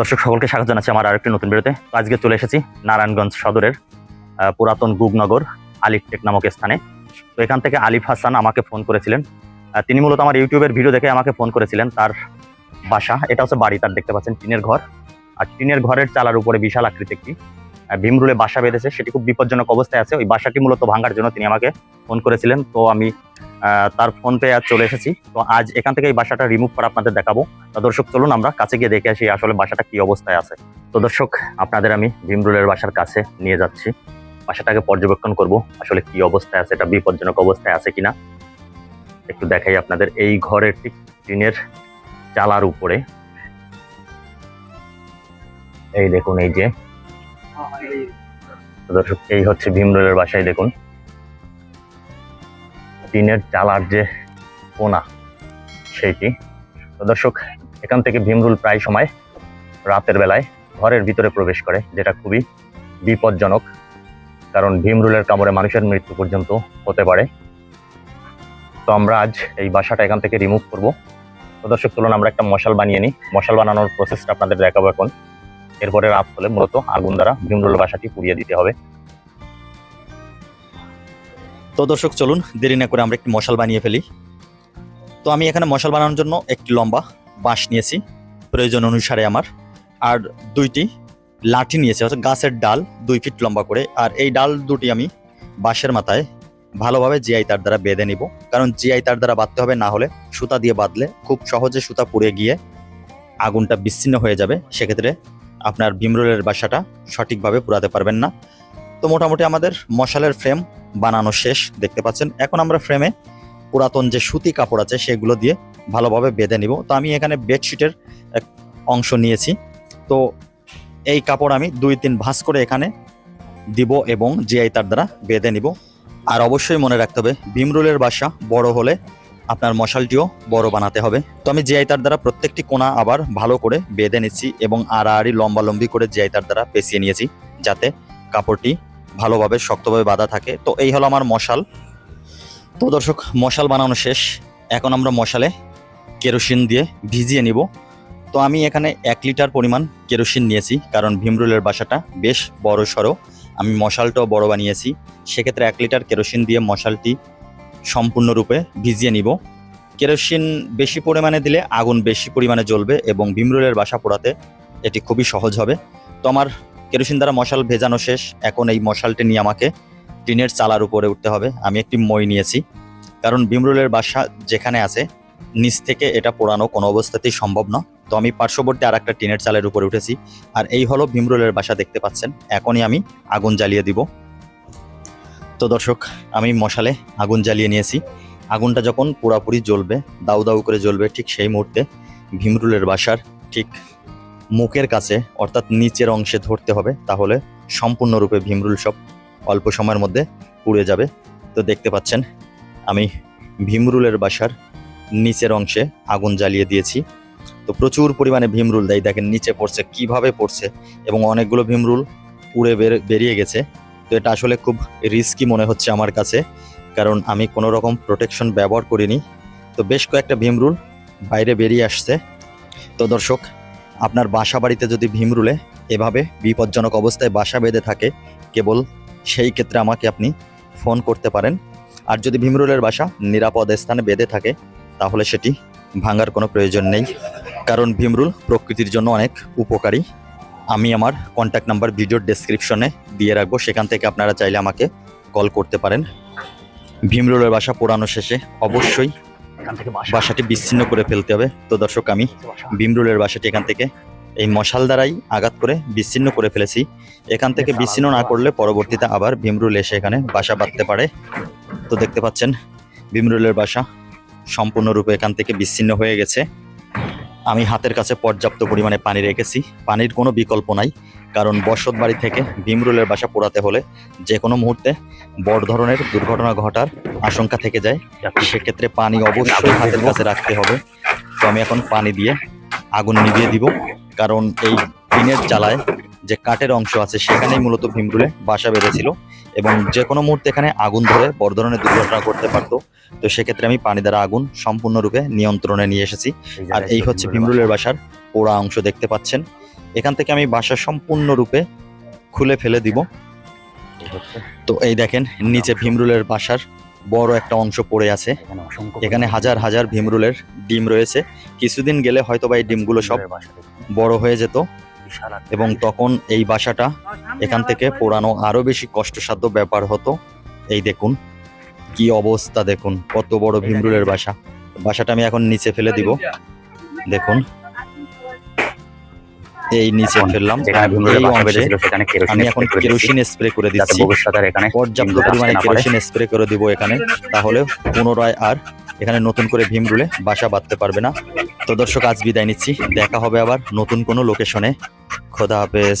দর্শক সকলকে স্বাগত জানাচ্ছি আমার আরেকটি নতুন ভিডিওতে। আজকে চলে এসেছি নারায়ণগঞ্জ সদরের পুরাতন গুগনগর আলিফ টেক নামক স্থানে। তো এখান থেকে আলিফ হাসান আমাকে ফোন করেছিলেন। তিনি মূলত আমার ইউটিউবের ভিডিও দেখে আমাকে ফোন করেছিলেন তার বাসা। এটা হচ্ছে বাড়ি, তার দেখতে পাচ্ছেন, টিনের ঘর। আর টিনের ঘরের চালার উপরে বিশাল আকৃতি একটি ভীমরুলে বাসা বেঁধেছে। সেটি খুব বিপজ্জনক অবস্থায় আছে। ওই বাসাটি মূলত ভাঙার জন্য তিনি আমাকে ফোন করেছিলেন। তো আমি তার ফোন পেয়ে আজ চলে এসেছি। তো আজ এখান থেকে এই বাসাটা রিমুভ করে আপনাদের দেখাবো। তো দর্শক চলুন আমরা কাছে গিয়ে দেখে আসি আসলে বাসাটা কি অবস্থায় আছে। তো দর্শক আপনাদের আমি ভীমরুলের বাসার কাছে নিয়ে যাচ্ছি। বাসাটাকে পর্যবেক্ষণ করব আসলে কি অবস্থায় আছে এটা বিপজ্জনক অবস্থায় আছে কিনা। একটু দেখাই আপনাদের এই ঘরের ঠিক টিনের চালার উপরে। এই দেখুন এই যে। দর্শক এই হচ্ছে ভীমরুলের বাসায় দেখুন। টিনের চালার যে কোনা, সেইটি। তো দর্শক, এখান থেকে ভীমরুল প্রায় সময় রাতের বেলায় ঘরের ভিতরে প্রবেশ করে, যেটা খুবই বিপজ্জনক, কারণ ভীমরুলের কামড়ে মানুষের মৃত্যু পর্যন্ত হতে পারে। তো আমরা আজ এই বাসাটা এখান থেকে রিমুভ করব। তো দর্শক, চলুন আমরা একটা মশাল বানিয়ে নিই। মশাল বানানোর প্রসেসটা আপনাদের দেখাবো এখন। এরপরে রাত হলে মূলত আগুন দ্বারা ভীমরুল বাসাটি পুড়িয়ে দিতে হবে। তো দর্শক, চলুন, দেরি না করে আমরা একটি মশাল বানিয়ে ফেলি। তো আমি এখানে মশাল বানানোর জন্য একটি লম্বা বাঁশ নিয়েছি, প্রয়োজন অনুসারে আমার। আর দুইটি লাঠি নিয়েছি, অর্থাৎ গাছের ডাল দুই ফিট লম্বা করে। আর এই ডাল দুটি আমি বাঁশের মাথায় ভালোভাবে জিআই তার দ্বারা বেঁধে নিব। কারণ জিআই তার দ্বারা বাঁধতে হবে, না হলে সুতা দিয়ে বাঁধলে খুব সহজে সুতা পুড়ে গিয়ে আগুনটা বিচ্ছিন্ন হয়ে যাবে। সেক্ষেত্রে আপনার ভীমরুলের বাসাটা সঠিকভাবে পুরাতে পারবেন না। তো মোটামুটি আমাদের মশালের ফ্রেম বানানো শেষ, দেখতে পাচ্ছেন। এখন আমরা ফ্রেমে পুরাতন যে সুতি কাপড় আছে, সেগুলো দিয়ে ভালোভাবে বেঁধে নিব। তো আমি এখানে বেডশিটের এক অংশ নিয়েছি। তো এই কাপড় আমি দুই তিন ভাঁজ করে এখানে দিব এবং জিআই তার দ্বারা বেঁধে নিব। আর অবশ্যই মনে রাখতে হবে ভীমরুলের বাসা বড় হলে আপনার মশালটিও বড় বানাতে হবে। তো আমি জিআই তার দ্বারা প্রত্যেকটি কোণা আবার ভালো করে বেঁধে নিচ্ছি এবং আড়াআড়ি লম্বালম্বি করে জিআই তার দ্বারা পেঁচিয়ে নিয়েছি, যাতে কাপড়টি ভালোভাবে, শক্তভাবে বাঁধা থাকে। তো এই হলো আমার মশাল। তো দর্শক, মশাল বানানো শেষ। এখন আমরা মশালে কেরোসিন দিয়ে ভিজিয়ে নিব। তো আমি এখানে এক লিটার পরিমাণ কেরোসিন নিয়েছি, কারণ ভীমরুলের বাসাটা বেশ বড় সড়ো। আমি মশালটাও বড় বানিয়েছি। সেক্ষেত্রে এক লিটার কেরোসিন দিয়ে মশালটি সম্পূর্ণরূপে ভিজিয়ে নিব। কেরোসিন বেশি পরিমাণে দিলে আগুন বেশি পরিমাণে জ্বলবে এবং ভীমরুলের বাসা পোড়াতে এটি খুবই সহজ হবে। তো আমার কেরোসিন দ্বারা মশাল ভেজানো শেষ। এখন এই মশালটি নিয়ে আমাকে টিনের চালার উপরে উঠতে হবে। আমি একটি মই নিয়েছি। কারণ ভীমরুলের বাসা যেখানে আছে, নিচ থেকে এটা পোড়ানো কোনো অবস্থাতেই সম্ভব না তো আমি পার্শ্ববর্তী আর একটা টিনের চালের উপরে উঠেছি। আর এই হলো ভীমরুলের বাসা দেখতে পাচ্ছেন। এখনই আমি আগুন জ্বালিয়ে দিব। তো দর্শক, আমি মশালে আগুন জ্বালিয়ে নিয়েছি। আগুনটা যখন পুরাপুরি জ্বলবে দাউ দাউ করে জ্বলবে, ঠিক সেই মুহূর্তে ভীমরুলের বাসার ঠিক মুখের কাছে, অর্থাৎ নিচের অংশে ধরতে হবে, তাহলে সম্পূর্ণরূপে ভীমরুল সব অল্প সময়ের মধ্যে পুড়ে যাবে। তো দেখতে পাচ্ছেন, আমি ভীমরুলের বাসার নিচের অংশে আগুন জ্বালিয়ে দিয়েছি। তো প্রচুর পরিমাণে ভীমরুল দেয় দেখেন নিচে পড়ছে, কীভাবে পড়ছে, এবং অনেকগুলো ভীমরুল পুড়ে বের- বেরিয়ে গেছে। তো এটা আসলে খুব রিস্কি মনে হচ্ছে আমার কাছে, কারণ আমি কোনো রকম প্রোটেকশন ব্যবহার করিনি। তো বেশ কয়েকটা ভীমরুল বাইরে বেরিয়ে আসছে। তো দর্শক আপনার বাসা বাড়িতে যদি ভীমরুলে এভাবে বিপজ্জনক অবস্থায় বাসা বেঁধে থাকে, কেবল সেই ক্ষেত্রে আমাকে আপনি ফোন করতে পারেন। আর যদি ভীমরুলের বাসা নিরাপদ স্থানে বেঁধে থাকে, তাহলে সেটি ভাঙার কোনো প্রয়োজন নেই। কারণ ভীমরুল প্রকৃতির জন্য অনেক উপকারী। আমি আমার কন্ট্যাক্ট নাম্বার ভিডিওর ডেসক্রিপশনে দিয়ে রাখব। সেখান থেকে আপনারা চাইলে আমাকে কল করতে পারেন। ভীমরুলের বাসা পোড়ানো শেষে অবশ্যই বাসাটি বিচ্ছিন্ন করে ফেলতে হবে। তো দর্শক আমি ভীমরুলের বাসাটি এখান থেকে এই মশাল দ্বারাই আঘাত করে বিচ্ছিন্ন করে ফেলেছি। এখান থেকে বিচ্ছিন্ন না করলে পরবর্তীতে আবার ভীমরুল এসে এখানে বাসা বাঁধতে পারে। তো দেখতে পাচ্ছেন ভীমরুলের বাসা সম্পূর্ণরূপে এখান থেকে বিচ্ছিন্ন হয়ে গেছে। আমি হাতের কাছে পর্যাপ্ত পরিমাণে পানি রেখেছি। পানির কোনো বিকল্প নাই, কারণ বসত বাড়ি থেকে ভীমরুলের বাসা পোড়াতে হলে যে কোনো মুহূর্তে বড় ধরনের দুর্ঘটনা ঘটার আশঙ্কা থেকে যায়। সেক্ষেত্রে পানি অবশ্যই হাতের কাছে রাখতে হবে। তো আমি এখন পানি দিয়ে আগুন নিভিয়ে দিব, কারণ এই টিনের চালায় যে কাঠের অংশ আছে সেখানেই মূলত ভীমরুলে বাসা বেঁধেছিল। এবং যে কোনো মুহূর্তে এখানে আগুন ধরে বড় ধরনের দুর্ঘটনা করতে পারতো। তো সেক্ষেত্রে আমি পানি দ্বারা আগুন সম্পূর্ণরূপে নিয়ন্ত্রণে নিয়ে এসেছি। আর এই হচ্ছে ভীমরুলের বাসার পোড়া অংশ দেখতে পাচ্ছেন। এখান থেকে আমি বাসা সম্পূর্ণরূপে খুলে ফেলে দিব। তো এই দেখেন নিচে ভীমরুলের বাসার বড় একটা অংশ পড়ে আছে। এখানে হাজার হাজার ভীমরুলের ডিম রয়েছে। কিছুদিন গেলে হয়তো বা এই ডিমগুলো সব বড় হয়ে যেত। এবং তখন এই বাসাটা এখান থেকে পোড়ানো আরও বেশি কষ্টসাধ্য ব্যাপার হতো। এই দেখুন কি অবস্থা দেখুন কত বড় ভীমরুলের বাসা। বাসাটা আমি এখন নিচে ফেলে দিব। দেখুন এই নিচে ফেললাম। আমি এখন কেরোসিন স্প্রে করে দিচ্ছি। এখানে পর্যাপ্ত পরিমাণে কেরোসিন স্প্রে করে দিব এখানে। তাহলে পুনরায় আর এখানে নতুন করে ভীমরুলে বাসা বাঁধতে পারবে না। তো দর্শক আজ বিদায় নিচ্ছি। দেখা হবে আবার নতুন কোনো লোকেশনে খোদা হাফেজ।